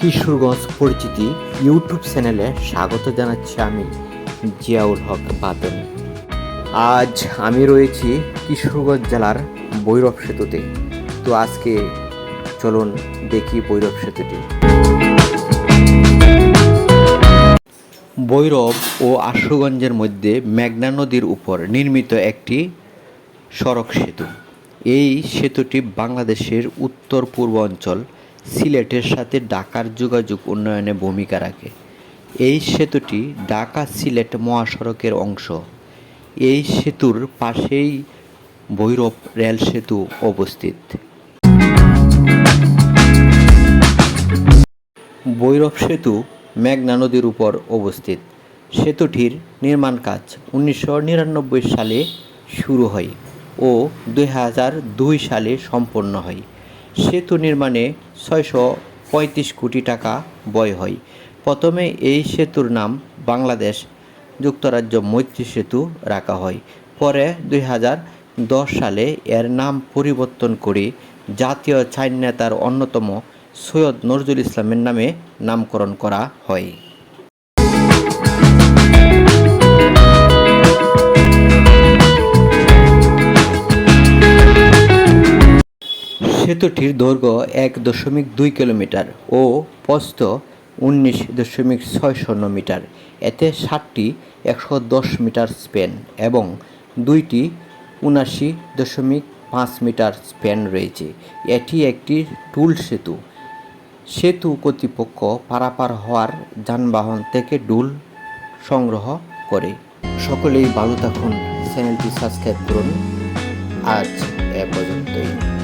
কিশোরগঞ্জ পরিচিতি ইউটিউব চ্যানেলে স্বাগত জানাচ্ছি আমি জিয়াউল হক বাদল। আজ আমি রয়েছি কিশোরগঞ্জ জেলার ভৈরব সেতুতে। তো আজকে চলুন দেখি ভৈরব সেতুটি। ভৈরব ও আশুগঞ্জের মধ্যে মেঘনা নদীর উপর নির্মিত একটি সড়ক সেতু। এই সেতুটি বাংলাদেশের উত্তর পূর্ব অঞ্চল সিলেটের সাথে ঢাকার যোগাযোগ উন্নয়নে ভূমিকা রাখে। এই সেতুটি ঢাকা সিলেট মহাসড়কের অংশ। এই সেতুর পাশেই ভৈরব রেল সেতু অবস্থিত। ভৈরব সেতু মেঘনা নদীর উপর অবস্থিত। সেতুটির নির্মাণ কাজ উনিশশো নিরানব্বই সালে শুরু হয় ও দুই হাজার দুই সালে সম্পন্ন হয়। সেতু নির্মাণে ছয়শো পঁয়ত্রিশ কোটি টাকা ব্যয় হয়। প্রথমে এই সেতুর নাম বাংলাদেশ যুক্তরাজ্য মৈত্রী সেতু রাখা হয়। পরে দুই হাজার দশ সালে এর নাম পরিবর্তন করে জাতীয় চাইন নেতার অন্যতম সৈয়দ নজরুল ইসলামের নামে নামকরণ করা হয়। সেতুটির দৈর্ঘ্য এক দশমিক দুই কিলোমিটার ও প্রস্থ উনিশ দশমিক ছয় শূন্য মিটার। এতে ষাটটি একশো দশ মিটার স্পেন এবং দুইটি উনাশি দশমিক পাঁচ মিটার স্পেন রয়েছে। এটি একটি টুল সেতু। সেতু কর্তৃপক্ষ পারাপার হওয়ার যানবাহন থেকে ডুল সংগ্রহ করে। সকলেই ভালো থাকুন। চ্যানেলটি সাবস্ক্রাইব করুন। আজ এ পর্যন্তই।